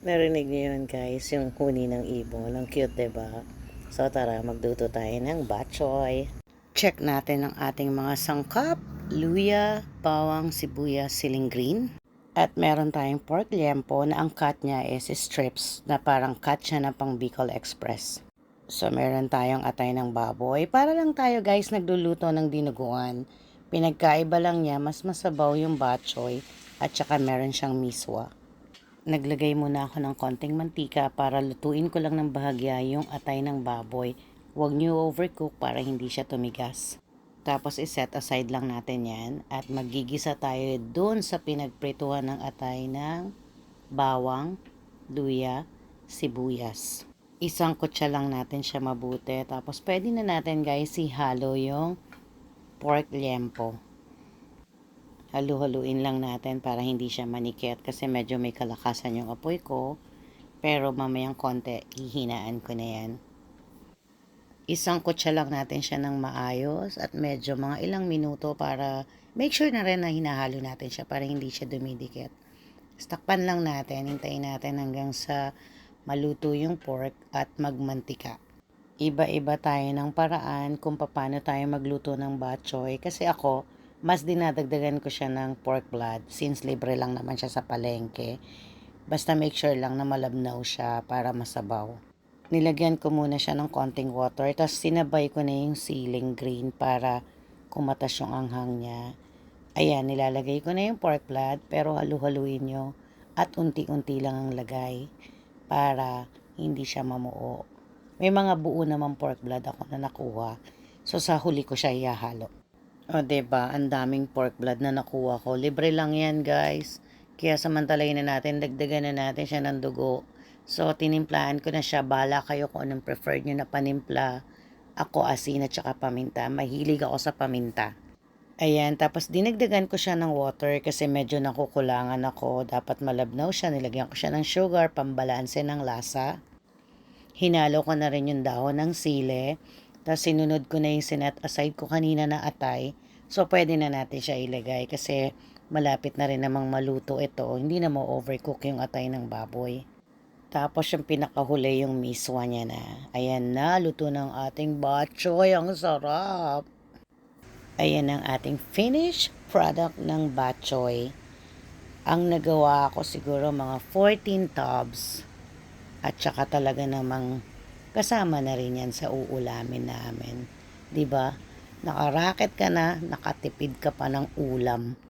Narinig niyo yun guys, yung huni ng ibon. Ang cute, ba? So tara, magluto tayo ng batchoy. Check natin ang ating mga sangkap. Luya, bawang, sibuyas, siling green. At meron tayong pork liempo na ang cut niya is strips na parang cut siya na pang Bicol Express. So meron tayong atay ng baboy. Para lang tayo guys nagluluto ng dinuguan. Pinagkaiba lang niya, mas masabaw yung batchoy at saka meron siyang miswa. Naglagay muna ako ng konting mantika para lutuin ko lang ng bahagya yung atay ng baboy. Huwag niyo overcook para hindi siya tumigas. Tapos iset aside lang natin yan at magigisa tayo doon sa pinagprituhan ng atay ng bawang, luya, sibuyas. Isang kutsa lang natin siya mabuti. Tapos pwede na natin guys ihalo yung pork liempo halu-haluin lang natin para hindi siya manikit kasi medyo may kalakasan yung apoy ko. Pero mamayang konti, hihinaan ko na yan. Isang kutsa lang natin siya ng maayos at medyo mga ilang minuto para make sure na rin na hinahalo natin siya para hindi siya dumidikit. Stakpan lang natin, hintayin natin hanggang sa maluto yung pork at magmantika. Iba-iba tayo ng paraan kung paano tayo magluto ng batchoy kasi ako, mas dinadagdagan ko siya ng pork blood since libre lang naman siya sa palengke. Basta make sure lang na malabnaw siya para masabaw. Nilagyan ko muna siya ng konting water tapos sinabay ko na yung ceiling green para kumatas yung anghang niya. Ayan, nilalagay ko na yung pork blood pero halu-haluin nyo at unti-unti lang ang lagay para hindi siya mamuo. May mga buo naman pork blood ako na nakuha. So sa huli ko siya ihahalo. O, oh, diba? Ang daming pork blood na nakuha ko. Libre lang yan, guys. Kaya samantalayin na natin, dagdagan na natin siya ng dugo. So, tinimplahan ko na siya. Bala kayo kung anong preferred nyo na panimpla. Ako, asin at saka paminta. Mahilig ako sa paminta. Ayan, tapos dinagdagan ko siya ng water kasi medyo nakukulangan ako. Dapat malabnaw siya. Nilagyan ko siya ng sugar, pambalanse ng lasa. Hinalo ko na rin yung dahon ng sile. Tapos sinunod ko na yung sinet aside ko kanina na atay. So pwede na natin siya ilagay kasi malapit na rin namang maluto ito. Hindi na mo overcook yung atay ng baboy. Tapos yung pinakahuli yung miswa niya na. Ayan na, luto ng ating batchoy. Ang sarap! Ayan ang ating finished product ng batchoy. Ang nagawa ko siguro mga 14 tubs. At saka talaga namang kasama na rin yan sa uulamin namin. 'Di ba? Nakaraket ka na, nakatipid ka pa ng ulam.